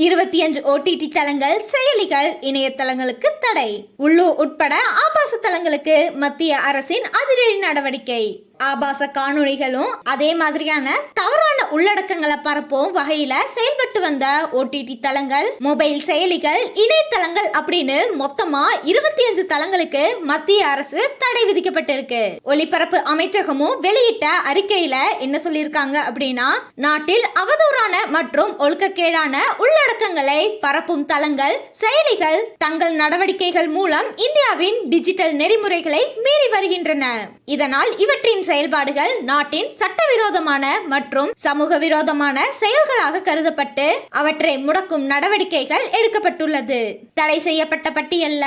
இருபத்தி அஞ்சு ஓடிடி தளங்கள் செயலிகள் இணையதளங்களுக்கு தடை. உள்ளூர் உட்பட ஆபாச தளங்களுக்கு மத்திய அரசின் அதிரடி நடவடிக்கை. ஆபாச காணொளிகளும் அதே மாதிரியான தவறான உள்ளடக்கங்களை பரப்பும் வகையில செயல்பட்டு வந்த ஓடிடி தளங்கள் மொபைல் செயலிகள் இணையதளங்கள் அப்படின்னு மொத்தமா இருபத்தி அஞ்சு தளங்களுக்கு மத்திய அரசு தடை விதிக்கப்பட்டிருக்கு. ஒளிபரப்பு அமைச்சகமும் வெளியிட்ட அறிக்கையில என்ன சொல்லியிருக்காங்க அப்படின்னா நாட்டில் அவதூறான மற்றும் ஒழுக்கக்கேடான உள்ளடக்கங்களை பரப்பும் தளங்கள் செயலிகள் தங்கள் நடவடிக்கைகள் மூலம் இந்தியாவின் டிஜிட்டல் நெறிமுறைகளை மீறி வருகின்றன. இதனால் இவற்றின் செயல்பாடுகள் நாட்டின் சட்டவிரோதமான மற்றும் சமூக விரோதமான செயல்களாக கருதப்பட்டு அவற்றை முடக்கும் நடவடிக்கைகள் எடுக்கப்பட்டுள்ளது. தடை செய்யப்பட்ட பட்டியல்ல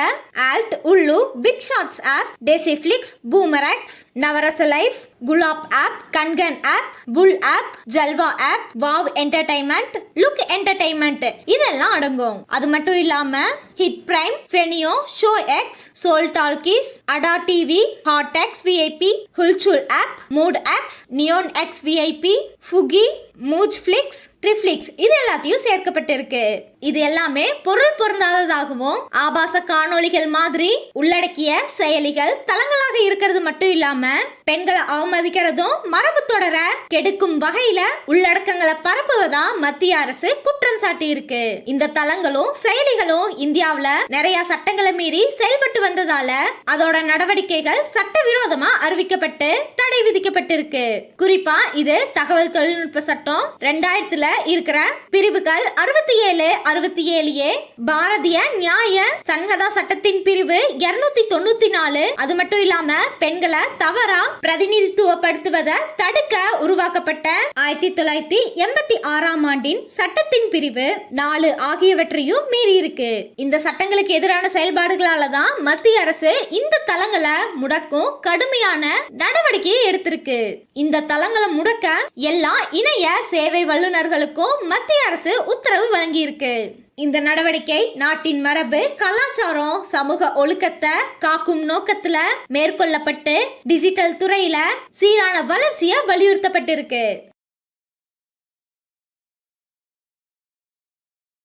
ALT Ullu big shots app Desiflix பூமராக்ஸ் Navarasa life Gulab app Kangan app புல் app Jalwa app wow entertainment look entertainment இதெல்லாம் அடங்கும். அது மட்டும் இல்லாம hit prime ஃபெனியோ show X soul talkies Adda TV hot X VIP Hulchul app mood X neon X VIP ஃபுகி மூஜ் flix ட்ரிஃப்ளிக்ஸ் இது எல்லாத்தையும் சேர்க்கப்பட்டிருக்கு. இது எல்லாமே பொருள் பொருந்தாததாகவும் ஆபாச காணொளிகள் மாதிரி உள்ளடக்கிய செயலிகள் தளங்களாக இருக்கிறது மட்டும் இல்லாம பெண்களை அவமதிக்கிறதும் மரபு தொடர கெடுக்கும் வகையில உள்ளடக்கங்களை பரப்புவதா மத்திய அரசு குற்றம் சாட்டி இருக்கு இந்த தளங்களும் செயலிகளும் இந்தியாவுல நிறைய சட்டங்களை மீறி செயல்பட்டு வந்ததால அதோட நடவடிக்கைகள் சட்டவிரோதமா அறிவிக்கப்பட்டு தடை விதிக்கப்பட்டிருக்கு. குறிப்பா இது தகவல் தொழில்நுட்ப சட்டம் ரெண்டாயிரத்துல இருக்கிற பிரிவுகள் அறுபத்தி ஏழு அறுபத்தி ஏழு ஏ பாரதிய நியாய சன்ஹதா சட்டத்தின் பிரிவு இருநூத்தி தொண்ணூத்தி நாலு அது மட்டும் இல்லாம பெண்களை தவறா பிரதிநிதித்துவப்படுத்துவதை தடுக்க உருவாக்கப்பட்ட ஆயிரத்தி தொள்ளாயிரத்தி எண்பத்தி ஆறாம் ஆண்டின் சட்டத்தின் பிரிவு. நாலு ஆகியவற்றையும் மீறி இருக்கு. இந்த சட்டங்களுக்கு எதிரான செயல்பாடுகளால தான் மத்திய அரசு இந்த தளங்களை முடக்கும் கடுமையான நடவடிக்கையை எடுத்திருக்கு. இந்த தளங்களை முடக்க எல்லா இணைய சேவை வல்லுநர்களுக்கும் மத்திய அரசு உத்தரவு வழங்கியிருக்கு. இந்த நடவடிக்கை நாட்டின் மரபு கலாச்சாரம் சமூக ஒழுக்கத்தை காக்கும் நோக்கத்துல மேற்கொள்ளப்பட்டு டிஜிட்டல் துறையில சீரான வளர்ச்சியை வலியுறுத்தப்பட்டிருக்கு.